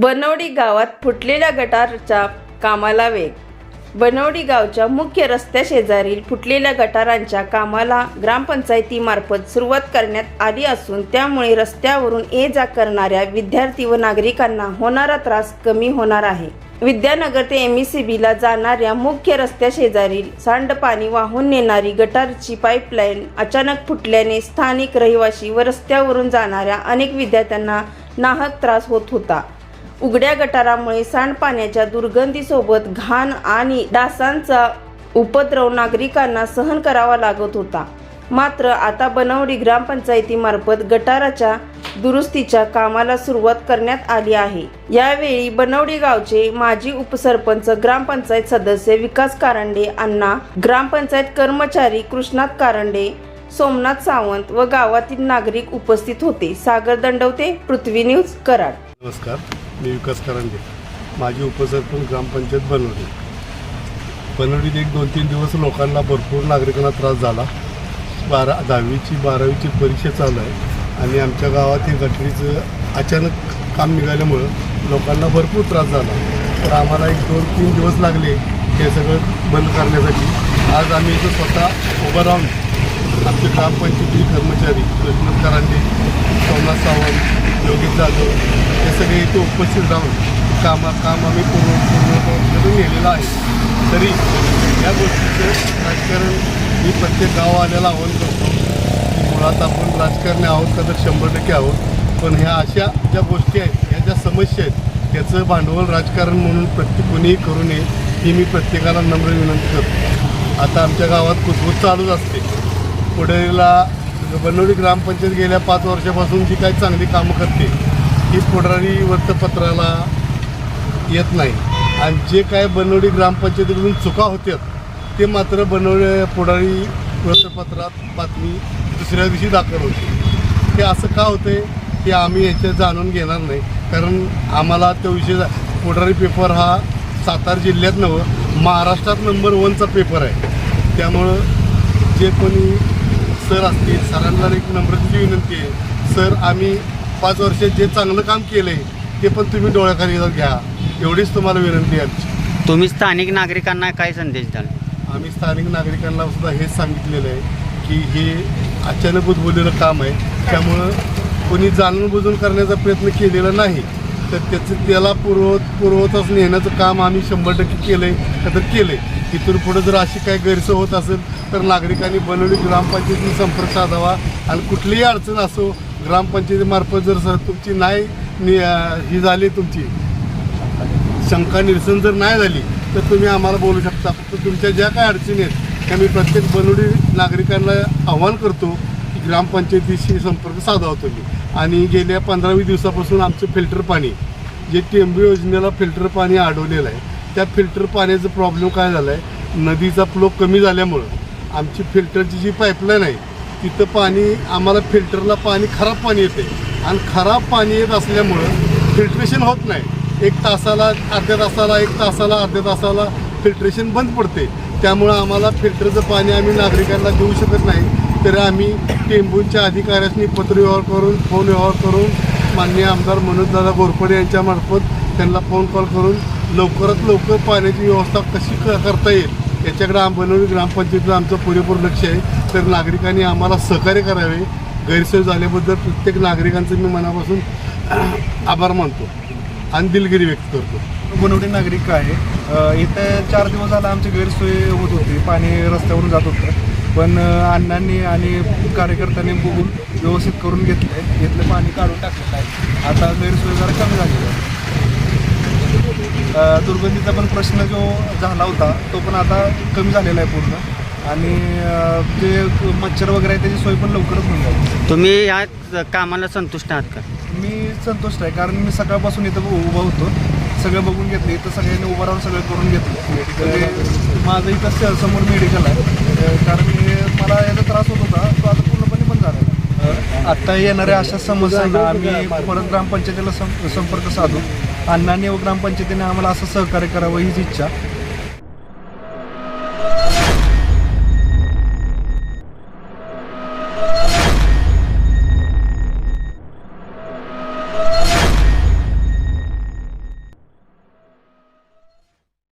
बनवडी गावात फुटलेल्या गटारच्या कामाला वेग. बनवडी गावच्या मुख्य रस्त्याशेजारील फुटलेल्या गटारांच्या कामाला ग्रामपंचायतीमार्फत सुरुवात करण्यात आली असून त्यामुळे रस्त्यावरून ये जा करणाऱ्या विद्यार्थी व नागरिकांना होणारा त्रास कमी होणार आहे. विद्यानगर ते एम ए सी बीला जाणाऱ्या मुख्य रस्त्याशेजारील सांडपाणी वाहून नेणारी गटारची पाईपलाईन अचानक फुटल्याने स्थानिक रहिवासी व रस्त्यावरून जाणाऱ्या अनेक विद्यार्थ्यांना नाहक त्रास होत होता. उघड्या गटारामुळे सांडपाण्याच्या दुर्गंधीसोबत घाण आणि डासांचा उपद्रव नागरिकांना सहन करावा लागत होता. मात्र आता बनवडी ग्रामपंचायतीमार्फत गटाराच्या दुरुस्तीच्या कामाला सुरुवात करण्यात आली आहे. यावेळी बनवडी गावचे माजी उपसरपंच ग्रामपंचायत सदस्य विकास कारंडे अण्णा ग्रामपंचायत कर्मचारी कृष्णात कारंडे सोमनाथ सावंत व गावातील नागरिक उपस्थित होते. सागर दंडवते पृथ्वी न्यूज कराड. नमस्कार. मी विकास करांडे माझी उपसरपंच ग्रामपंचायत बनवली. बनवलीत एक दोन तीन दिवस लोकांना भरपूर नागरिकांना त्रास झाला. बारा दहावीची बारावीची परीक्षा चालू आहे आणि आमच्या गावात हे गटरीचं अचानक काम निघाल्यामुळं लोकांना भरपूर त्रास झाला. तर आम्हाला एक दोन तीन दिवस लागले हे सगळं बंद करण्यासाठी. आज आम्ही इथं स्वतः उभं राहून आमचे ग्रामपंचायती कर्मचारी लक्ष्मण करांडे सोमनाथ सावंत योगेश जाधव हे सगळे इथे उपस्थित राहून कामा काम आम्ही पूर्ण पूर्ण करून नेलेलं आहे. तरी या गोष्टीचं राजकारण मी प्रत्येक गाव आल्याला आव्हान करतो की मुळात आपण राजकारणी आहोत का तर शंभर टक्के आहोत. पण ह्या अशा ज्या गोष्टी आहेत ह्या ज्या समस्या आहेत त्याचं भांडवल राजकारण म्हणून प्रत्येक कोणीही करू नये ही मी प्रत्येकाला नम्र विनंती करतो. आता आमच्या गावात कुसबूस चालूच असते. पुढेला बनवडी ग्रामपंचायत गेल्या पाच वर्षापासून जी काही चांगली कामं करते ती पुढारी वृत्तपत्राला येत नाही. आणि जे काय बनवडी ग्रामपंचायतीकडून चुका होत्यात ते मात्र बनवले पुढारी वृत्तपत्रात बातमी दुसऱ्या दिवशी दाखल होते. हे असं का होते की आम्ही याच्यात जाणून घेणार नाही. कारण आम्हाला तो विषय पुढारी पेपर हा सातारा जिल्ह्यात नवं महाराष्ट्रात नंबर वनचा पेपर आहे. त्यामुळं जे कोणी सर असतील सरांना एक नम्रतेची विनंती आहे. सर आम्ही पाच वर्षात जे चांगलं काम केलं आहे ते पण तुम्ही डोळ्याखाली घ्या. एवढीच तुम्हाला विनंती आहे आमची. तुम्ही स्थानिक नागरिकांना काय संदेश द्याल? आम्ही स्थानिक नागरिकांना सुद्धा हेच सांगितलेलं आहे की हे अचानक उद्भवलेलं काम आहे. त्यामुळं कोणी जाणून बुजून करण्याचा प्रयत्न केलेला नाही तर त्याचं त्याला पूर्वत पूर्वतच नेण्याचं काम आम्ही शंभर टक्के केलं आहे का तर केलं आहे तिथून पुढं जर अशी काही गैरसोय होत असेल तर नागरिकांनी बनवली ग्रामपंचायतीने संपर्क साधावा. आणि कुठलीही अडचण असो ग्रामपंचायतीमार्फत जर तुमची नाही नि ही झाली तुमची शंका निरसन जर नाही झाली तर तुम्ही आम्हाला बोलू शकता. फक्त तुमच्या ज्या काही अडचणी आहेत त्या मी प्रत्येक बनवडी नागरिकांना आव्हान करतो की ग्रामपंचायतीशी संपर्क साधावा तुम्ही. आणि गेल्या पंधरावीस दिवसापासून आमचं फिल्टर पाणी जे टेंबू योजनेला फिल्टर पाणी अडवलेलं आहे त्या फिल्टर पाण्याचा प्रॉब्लेम काय झाला आहे नदीचा फ्लो कमी झाल्यामुळं आमची फिल्टरची जी पाईपलाईन आहे तिथं पाणी आम्हाला फिल्टरला पाणी खराब पाणी येते. आणि खराब पाणी येत असल्यामुळं फिल्ट्रेशन होत नाही. एक तासाला अर्ध्या तासाला एक तासाला अर्ध्या तासाला फिल्ट्रेशन बंद पडते. त्यामुळं आम्हाला फिल्टरचं पाणी आम्ही नागरिकांना देऊ शकत नाही. तर आम्ही टेंबूंच्या अधिकाऱ्यांनी पत्रव्यवहार करून फोन व्यवहार करून माननीय आमदार मनोजदादा घोरपडे यांच्यामार्फत त्यांना फोन कॉल करून लवकरात लवकर पाण्याची व्यवस्था कशी क करता येईल याच्याकडे आम ग्रामपंचायतीचं आमचं पुरेपूर लक्ष आहे. तर नागरिकांनी आम्हाला सहकार्य करावे. गैरसोय झाल्याबद्दल प्रत्येक नागरिकांचं मी मनापासून आभार मानतो आणि दिलगिरी व्यक्त करतो. बनवडी नागरिक आहे. इथे इथं चार दिवस झाला आमची गैरसोय होत होती. पाणी रस्त्यावरून जात होतं. पण अण्णांनी आणि कार्यकर्त्यांनी बघून व्यवस्थित करून घेतलं आहे घेतलं पाणी काढून टाकलेलं आहे आता गैरसोय जरा कमी झालेली आहे. दुर्गंधीचा पण प्रश्न जो झाला होता तो पण आता कमी झालेला आहे पूर्ण. आणि जे मच्छर वगैरे आहे त्याची सोय पण लवकरच होऊन जाईल. तुम्ही या कामाला संतुष्ट आहात का? मी संतुष्ट आहे कारण मी सकाळपासून इथं उभा होतो. सगळं बघून घेतलं इथं सगळ्यांनी उभं राहून सगळं करून घेतलं. म्हणजे माझं इथं समोर मेडिकल आहे. कारण मी मला याचा त्रास होत होता तो आता पूर्णपणे बंद झाला आहे. अं, आता येणाऱ्या अशा समस्यांना आम्ही परत ग्रामपंचायतीला संपर्क साधू. अण्णांनी व ग्रामपंचायतीने आम्हाला असं सहकार्य करावं हीच इच्छा.